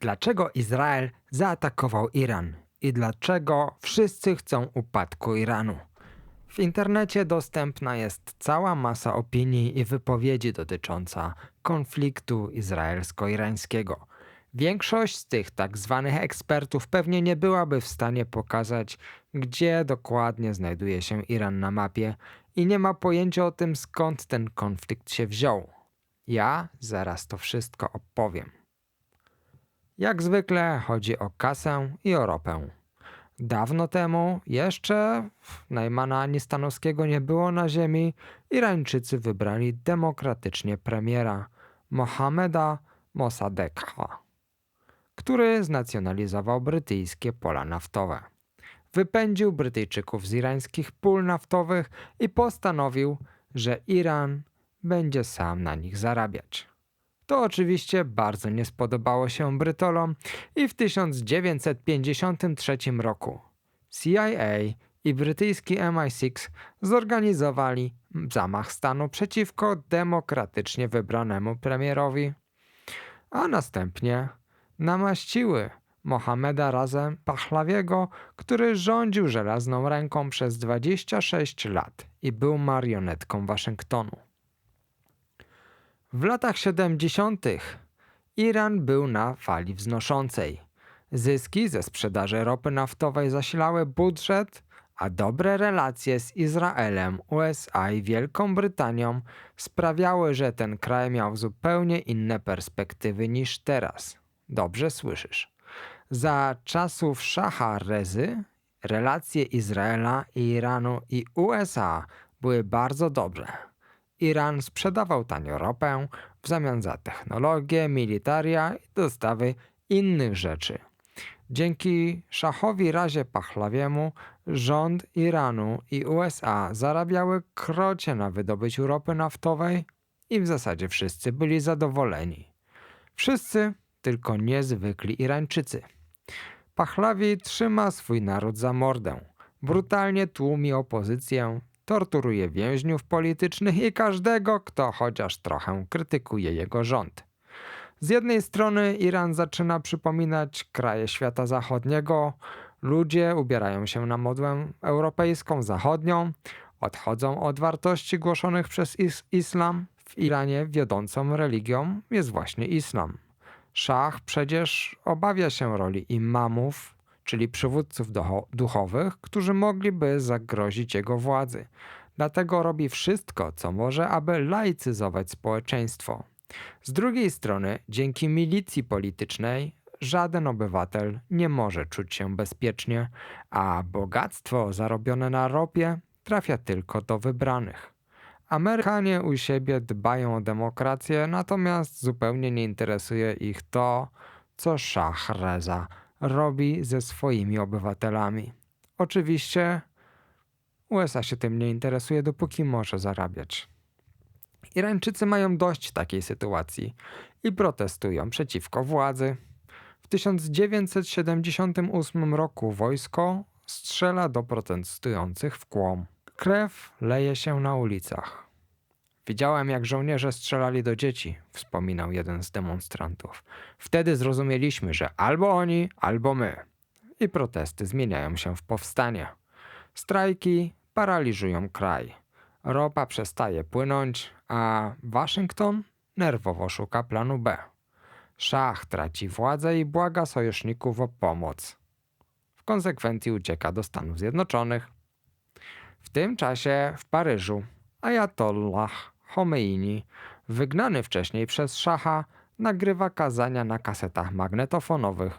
Dlaczego Izrael zaatakował Iran i dlaczego wszyscy chcą upadku Iranu? W internecie dostępna jest cała masa opinii i wypowiedzi dotycząca konfliktu izraelsko-irańskiego. Większość z tych tak zwanych ekspertów pewnie nie byłaby w stanie pokazać, gdzie dokładnie znajduje się Iran na mapie i nie ma pojęcia o tym, skąd ten konflikt się wziął. Ja zaraz to wszystko opowiem. Jak zwykle chodzi o kasę i o ropę. Dawno temu, jeszcze Najmana ani Stanowskiego nie było na ziemi, Irańczycy wybrali demokratycznie premiera Mohameda Mossadegha, który znacjonalizował brytyjskie pola naftowe. Wypędził Brytyjczyków z irańskich pól naftowych i postanowił, że Iran będzie sam na nich zarabiać. To oczywiście bardzo nie spodobało się Brytolom i w 1953 roku CIA i brytyjski MI6 zorganizowali zamach stanu przeciwko demokratycznie wybranemu premierowi, a następnie namaściły Mohameda razem Pahlawiego, który rządził żelazną ręką przez 26 lat i był marionetką Waszyngtonu. W latach 70. Iran był na fali wznoszącej. Zyski ze sprzedaży ropy naftowej zasilały budżet, a dobre relacje z Izraelem, USA i Wielką Brytanią sprawiały, że ten kraj miał zupełnie inne perspektywy niż teraz. Dobrze słyszysz. Za czasów Szacha Rezy relacje Izraela, Iranu i USA były bardzo dobre. Iran sprzedawał tanio ropę w zamian za technologię, militaria i dostawy innych rzeczy. Dzięki Szachowi Razie Pachlawiemu rząd Iranu i USA zarabiały krocie na wydobyciu ropy naftowej i w zasadzie wszyscy byli zadowoleni. Wszyscy, tylko niezwykli Irańczycy. Pachlawi trzyma swój naród za mordę. Brutalnie tłumi opozycję, torturuje więźniów politycznych i każdego, kto chociaż trochę krytykuje jego rząd. Z jednej strony Iran zaczyna przypominać kraje świata zachodniego, ludzie ubierają się na modłę europejską, zachodnią, odchodzą od wartości głoszonych przez is islam. W Iranie wiodącą religią jest właśnie islam. Szach przecież obawia się roli imamów, czyli przywódców duchowych, którzy mogliby zagrozić jego władzy. Dlatego robi wszystko, co może, aby laicyzować społeczeństwo. Z drugiej strony, dzięki milicji politycznej, żaden obywatel nie może czuć się bezpiecznie, a bogactwo zarobione na ropie trafia tylko do wybranych. Amerykanie u siebie dbają o demokrację, natomiast zupełnie nie interesuje ich to, co Szach Reza robi ze swoimi obywatelami. Oczywiście USA się tym nie interesuje, dopóki może zarabiać. Irańczycy mają dość takiej sytuacji i protestują przeciwko władzy. W 1978 roku wojsko strzela do protestujących w kłom. Krew leje się na ulicach. Widziałem, jak żołnierze strzelali do dzieci, wspominał jeden z demonstrantów. Wtedy zrozumieliśmy, że albo oni, albo my. I protesty zmieniają się w powstanie. Strajki paraliżują kraj. Ropa przestaje płynąć, a Waszyngton nerwowo szuka planu B. Szach traci władzę i błaga sojuszników o pomoc. W konsekwencji ucieka do Stanów Zjednoczonych. W tym czasie w Paryżu Ayatollah Khomeini, wygnany wcześniej przez szacha, nagrywa kazania na kasetach magnetofonowych.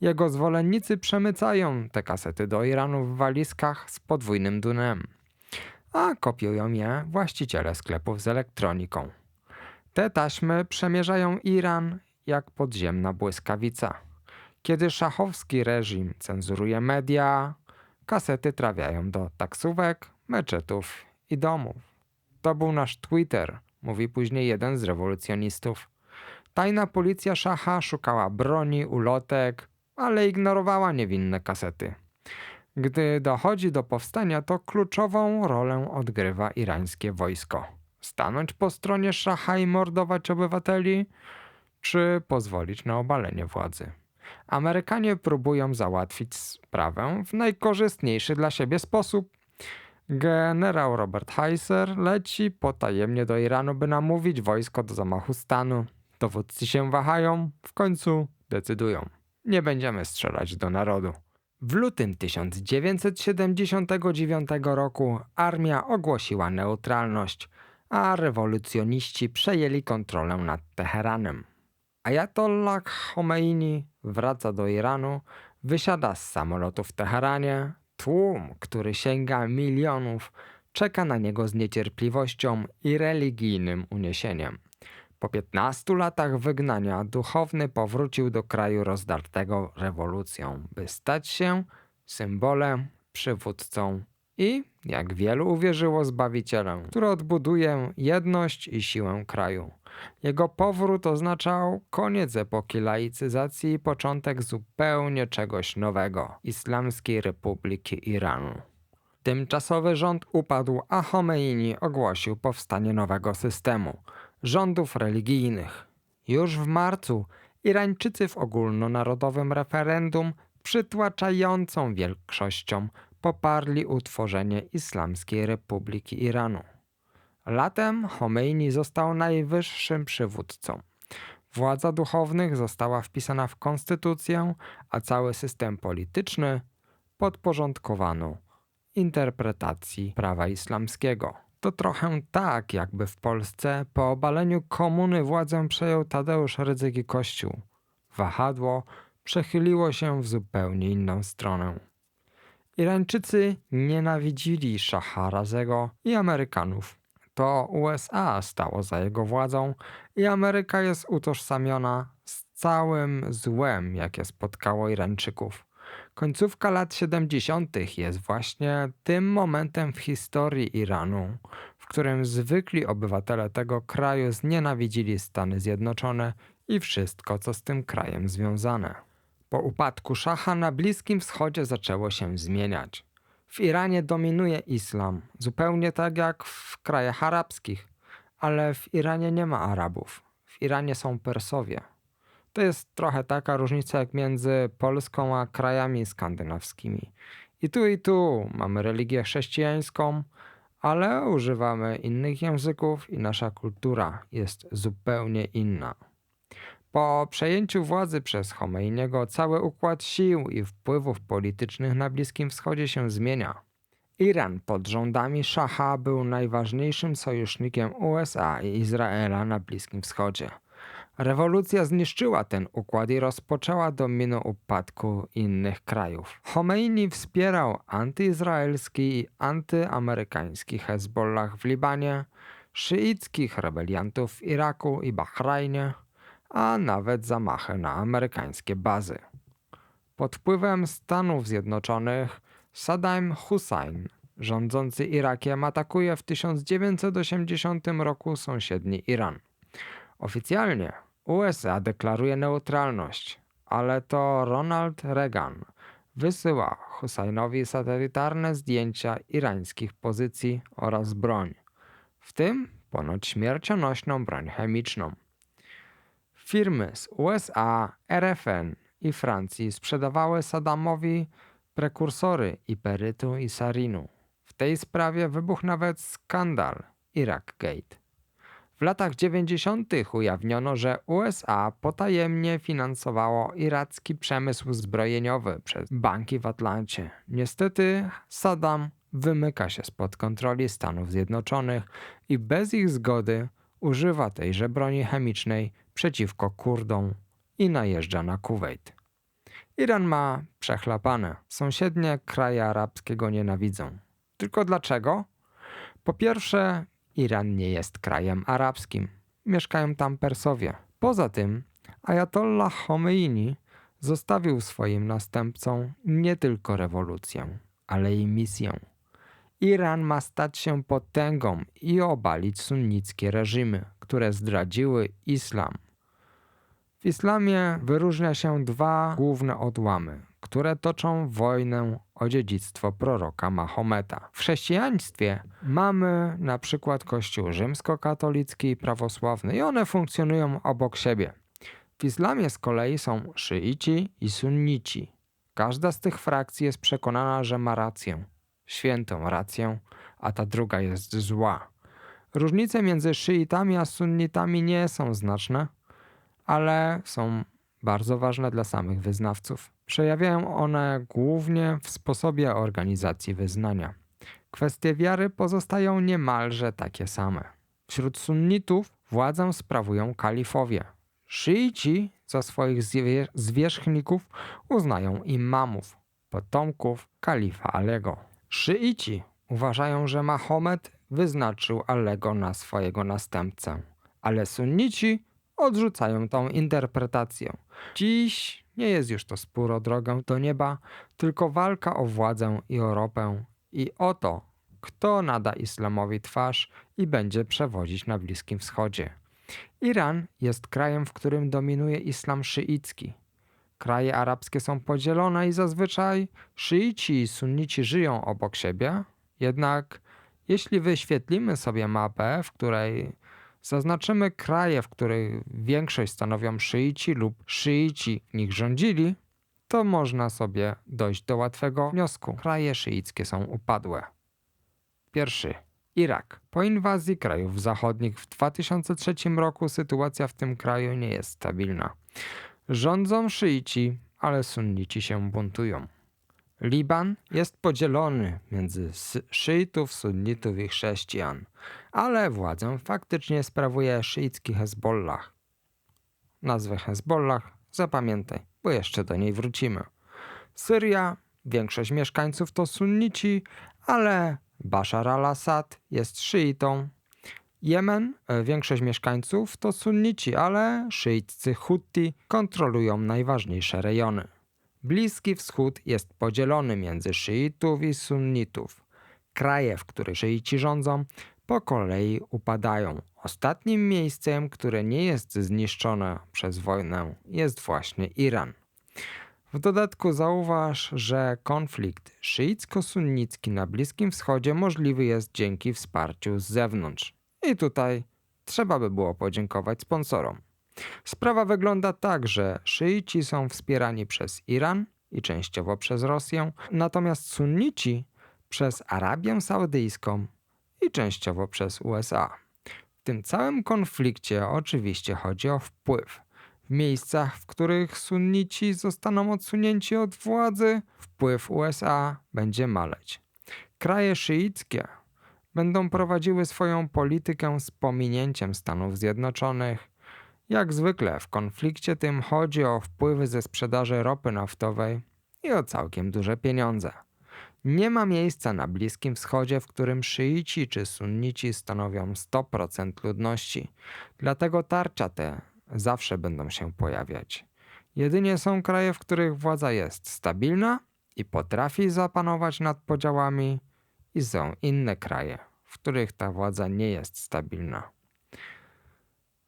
Jego zwolennicy przemycają te kasety do Iranu w walizkach z podwójnym dunem, a kopiują je właściciele sklepów z elektroniką. Te taśmy przemierzają Iran jak podziemna błyskawica. Kiedy szachowski reżim cenzuruje media, kasety trafiają do taksówek, meczetów i domów. To był nasz Twitter, mówi później jeden z rewolucjonistów. Tajna policja szacha szukała broni, ulotek, ale ignorowała niewinne kasety. Gdy dochodzi do powstania, to kluczową rolę odgrywa irańskie wojsko. Stanąć po stronie szacha i mordować obywateli, czy pozwolić na obalenie władzy. Amerykanie próbują załatwić sprawę w najkorzystniejszy dla siebie sposób. Generał Robert Heiser leci potajemnie do Iranu, by namówić wojsko do zamachu stanu. Dowódcy się wahają, w końcu decydują. Nie będziemy strzelać do narodu. W lutym 1979 roku armia ogłosiła neutralność, a rewolucjoniści przejęli kontrolę nad Teheranem. Ayatollah Khomeini wraca do Iranu, wysiada z samolotu w Teheranie. Tłum, który sięga milionów, czeka na niego z niecierpliwością i religijnym uniesieniem. Po 15 latach wygnania duchowny powrócił do kraju rozdartego rewolucją, by stać się symbolem, przywódcą i, jak wielu uwierzyło, zbawicielem, który odbuduje jedność i siłę kraju. Jego powrót oznaczał koniec epoki laicyzacji i początek zupełnie czegoś nowego Islamskiej Republiki Iranu. Tymczasowy rząd upadł, a Khomeini ogłosił powstanie nowego systemu rządów religijnych. Już w marcu Irańczycy w ogólnonarodowym referendum przytłaczającą większością poparli utworzenie Islamskiej Republiki Iranu. Latem Khomeini został najwyższym przywódcą. Władza duchownych została wpisana w konstytucję, a cały system polityczny podporządkowano interpretacji prawa islamskiego. To trochę tak, jakby w Polsce po obaleniu komuny władzę przejął Tadeusz Rydzyk i Kościół. Wahadło przechyliło się w zupełnie inną stronę. Irańczycy nienawidzili Szaha Razego i Amerykanów. To USA stało za jego władzą i Ameryka jest utożsamiona z całym złem, jakie spotkało Irańczyków. Końcówka lat 70. jest właśnie tym momentem w historii Iranu, w którym zwykli obywatele tego kraju znienawidzili Stany Zjednoczone i wszystko, co z tym krajem związane. Po upadku szacha na Bliskim Wschodzie zaczęło się zmieniać. W Iranie dominuje islam, zupełnie tak jak w krajach arabskich, ale w Iranie nie ma Arabów. W Iranie są Persowie. To jest trochę taka różnica jak między Polską a krajami skandynawskimi. I tu i tu mamy religię chrześcijańską, ale używamy innych języków i nasza kultura jest zupełnie inna. Po przejęciu władzy przez Khomeiniego cały układ sił i wpływów politycznych na Bliskim Wschodzie się zmienia. Iran pod rządami Szacha był najważniejszym sojusznikiem USA i Izraela na Bliskim Wschodzie. Rewolucja zniszczyła ten układ i rozpoczęła domino upadku innych krajów. Khomeini wspierał antyizraelski i antyamerykański Hezbollah w Libanie, szyickich rebeliantów w Iraku i Bahrajnie, a nawet zamachy na amerykańskie bazy. Pod wpływem Stanów Zjednoczonych Saddam Hussein, rządzący Irakiem, atakuje w 1980 roku sąsiedni Iran. Oficjalnie USA deklaruje neutralność, ale to Ronald Reagan wysyła Husseinowi satelitarne zdjęcia irańskich pozycji oraz broń, w tym ponoć śmiercionośną broń chemiczną. Firmy z USA, RFN i Francji sprzedawały Saddamowi prekursory iperytu i sarinu. W tej sprawie wybuchł nawet skandal Iraq-Gate. W latach 90. ujawniono, że USA potajemnie finansowało iracki przemysł zbrojeniowy przez banki w Atlancie. Niestety Saddam wymyka się spod kontroli Stanów Zjednoczonych i bez ich zgody używa tejże broni chemicznej przeciwko Kurdom i najeżdża na Kuwait. Iran ma przechlapane. Sąsiednie kraje arabskie go nienawidzą. Tylko dlaczego? Po pierwsze, Iran nie jest krajem arabskim. Mieszkają tam Persowie. Poza tym, Ayatollah Khomeini zostawił swoim następcom nie tylko rewolucję, ale i misję. Iran ma stać się potęgą i obalić sunnickie reżimy, które zdradziły islam. W islamie wyróżnia się dwa główne odłamy, które toczą wojnę o dziedzictwo proroka Mahometa. W chrześcijaństwie mamy na przykład kościół rzymskokatolicki i prawosławny i one funkcjonują obok siebie. W islamie z kolei są szyici i sunnici. Każda z tych frakcji jest przekonana, że ma rację, świętą rację, a ta druga jest zła. Różnice między szyitami a sunnitami nie są znaczne, ale są bardzo ważne dla samych wyznawców. Przejawiają one głównie w sposobie organizacji wyznania. Kwestie wiary pozostają niemalże takie same. Wśród sunnitów władzę sprawują kalifowie. Szyici za swoich zwie- zwierzchników uznają imamów, potomków kalifa Alego. Szyici uważają, że Mahomet wyznaczył Allego na swojego następcę, ale sunnici odrzucają tą interpretację. Dziś nie jest już to spór o drogę do nieba, tylko walka o władzę i o ropę i o to, kto nada islamowi twarz i będzie przewodzić na Bliskim Wschodzie. Iran jest krajem, w którym dominuje islam szyicki. Kraje arabskie są podzielone i zazwyczaj szyici i sunnici żyją obok siebie, jednak jeśli wyświetlimy sobie mapę, w której zaznaczymy kraje, w których większość stanowią szyici lub szyici nich rządzili, to można sobie dojść do łatwego wniosku. Kraje szyickie są upadłe. Pierwszy. Irak. Po inwazji krajów zachodnich w 2003 roku sytuacja w tym kraju nie jest stabilna. Rządzą szyici, ale sunnici się buntują. Liban jest podzielony między szyitów, sunnitów i chrześcijan, ale władzę faktycznie sprawuje szyicki Hezbollah. Nazwę Hezbollah zapamiętaj, bo jeszcze do niej wrócimy. Syria, większość mieszkańców to sunnici, ale Bashar al-Assad jest szyitą. Jemen, e, większość mieszkańców to sunnici, ale szyiccy Hutti kontrolują najważniejsze rejony. Bliski Wschód jest podzielony między szyitów i sunnitów. Kraje, w których szyici rządzą, po kolei upadają. Ostatnim miejscem, które nie jest zniszczone przez wojnę, jest właśnie Iran. W dodatku zauważ, że konflikt szyicko-sunnicki na Bliskim Wschodzie możliwy jest dzięki wsparciu z zewnątrz. I tutaj trzeba by było podziękować sponsorom. Sprawa wygląda tak, że szyici są wspierani przez Iran i częściowo przez Rosję, natomiast sunnici przez Arabię Saudyjską i częściowo przez USA. W tym całym konflikcie oczywiście chodzi o wpływ. W miejscach, w których sunnici zostaną odsunięci od władzy, wpływ USA będzie maleć. Kraje szyickie będą prowadziły swoją politykę z pominięciem Stanów Zjednoczonych. Jak zwykle w konflikcie tym chodzi o wpływy ze sprzedaży ropy naftowej i o całkiem duże pieniądze. Nie ma miejsca na Bliskim Wschodzie, w którym szyici czy sunnici stanowią 100% ludności. Dlatego tarcia te zawsze będą się pojawiać. Jedynie są kraje, w których władza jest stabilna i potrafi zapanować nad podziałami, i są inne kraje, w których ta władza nie jest stabilna.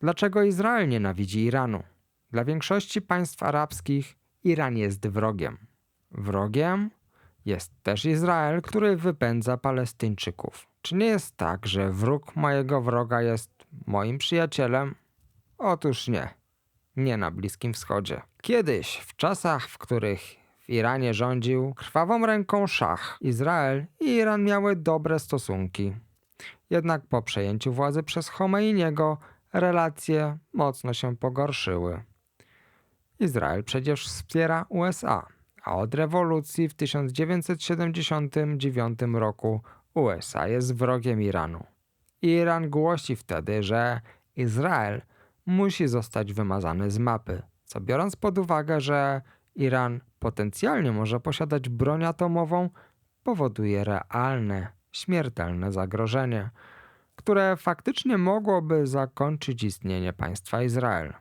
Dlaczego Izrael nienawidzi Iranu? Dla większości państw arabskich Iran jest wrogiem. Wrogiem jest też Izrael, który wypędza Palestyńczyków. Czy nie jest tak, że wróg mojego wroga jest moim przyjacielem? Otóż nie. Nie na Bliskim Wschodzie. Kiedyś, w czasach, w których w Iranie rządził krwawą ręką szach, Izrael i Iran miały dobre stosunki. Jednak po przejęciu władzy przez Chomeiniego relacje mocno się pogorszyły. Izrael przecież wspiera USA, a od rewolucji w 1979 roku USA jest wrogiem Iranu. Iran głosi wtedy, że Izrael musi zostać wymazany z mapy, co biorąc pod uwagę, że Iran potencjalnie może posiadać broń atomową, powoduje realne, śmiertelne zagrożenie, które faktycznie mogłoby zakończyć istnienie państwa Izrael.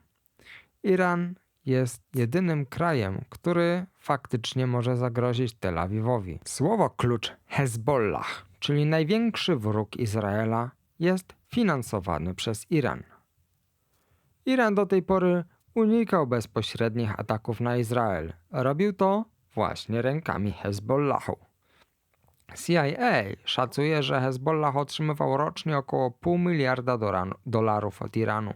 Iran jest jedynym krajem, który faktycznie może zagrozić Tel Awiwowi. Słowo klucz Hezbollah, czyli największy wróg Izraela, jest finansowany przez Iran. Iran do tej pory unikał bezpośrednich ataków na Izrael. Robił to właśnie rękami Hezbollahu. CIA szacuje, że Hezbollah otrzymywał rocznie około pół miliarda dolarów od Iranu.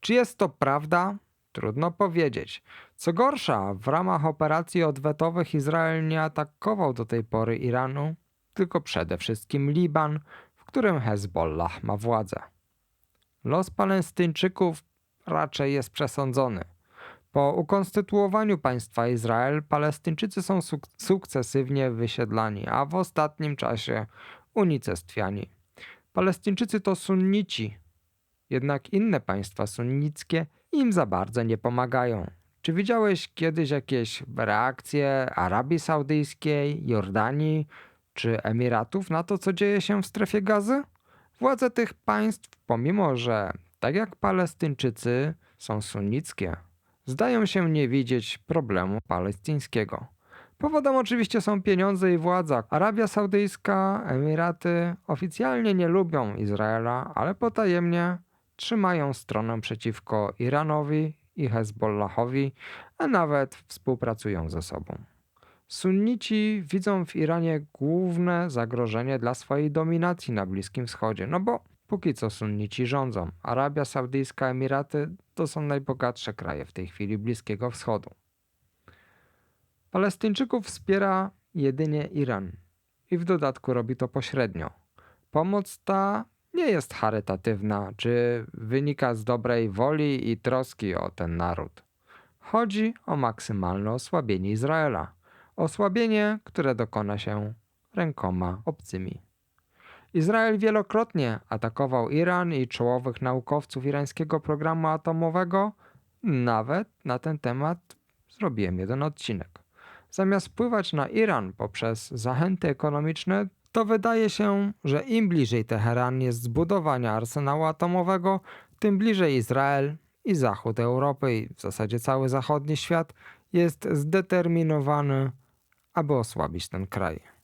Czy jest to prawda, Trudno powiedzieć. Co gorsza, w ramach operacji odwetowych Izrael nie atakował do tej pory Iranu, tylko przede wszystkim Liban, w którym Hezbollah ma władzę. Los Palestyńczyków raczej jest przesądzony. Po ukonstytuowaniu państwa Izrael Palestyńczycy są suk- sukcesywnie wysiedlani, a w ostatnim czasie unicestwiani. Palestyńczycy to sunnici, jednak inne państwa sunnickie im za bardzo nie pomagają. Czy widziałeś kiedyś jakieś reakcje Arabii Saudyjskiej, Jordanii czy Emiratów na to, co dzieje się w strefie gazy? Władze tych państw, pomimo że tak jak Palestyńczycy są sunnickie, zdają się nie widzieć problemu palestyńskiego. Powodem oczywiście są pieniądze i władza. Arabia Saudyjska, Emiraty oficjalnie nie lubią Izraela, ale potajemnie trzymają stronę przeciwko Iranowi i Hezbollahowi, a nawet współpracują ze sobą. Sunnici widzą w Iranie główne zagrożenie dla swojej dominacji na Bliskim Wschodzie, no bo póki co sunnici rządzą. Arabia Saudyjska, Emiraty to są najbogatsze kraje w tej chwili Bliskiego Wschodu. Palestyńczyków wspiera jedynie Iran i w dodatku robi to pośrednio. Pomoc ta nie jest charytatywna, czy wynika z dobrej woli i troski o ten naród. Chodzi o maksymalne osłabienie Izraela. Osłabienie, które dokona się rękoma obcymi. Izrael wielokrotnie atakował Iran i czołowych naukowców irańskiego programu atomowego. Nawet na ten temat zrobiłem jeden odcinek. Zamiast wpływać na Iran poprzez zachęty ekonomiczne, to wydaje się, że im bliżej Teheran jest zbudowania arsenału atomowego, tym bliżej Izrael i zachód Europy i w zasadzie cały zachodni świat jest zdeterminowany, aby osłabić ten kraj.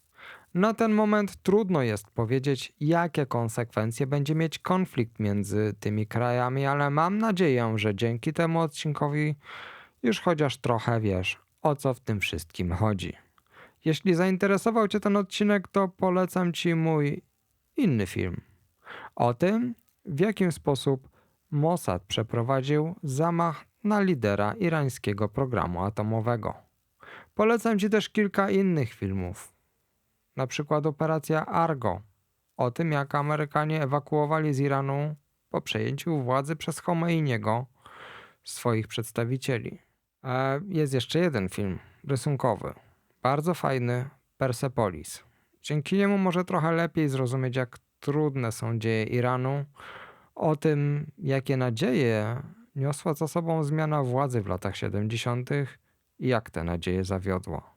Na ten moment trudno jest powiedzieć, jakie konsekwencje będzie mieć konflikt między tymi krajami, ale mam nadzieję, że dzięki temu odcinkowi już chociaż trochę wiesz, o co w tym wszystkim chodzi. Jeśli zainteresował Cię ten odcinek, to polecam Ci mój inny film o tym, w jakim sposób Mossad przeprowadził zamach na lidera irańskiego programu atomowego. Polecam Ci też kilka innych filmów, na przykład operacja Argo, o tym jak Amerykanie ewakuowali z Iranu po przejęciu władzy przez Khomeiniego swoich przedstawicieli. E, Jest jeszcze jeden film rysunkowy, bardzo fajny, Persepolis. Dzięki niemu może trochę lepiej zrozumieć, jak trudne są dzieje Iranu, o tym, jakie nadzieje niosła za sobą zmiana władzy w latach 70. i jak te nadzieje zawiodło.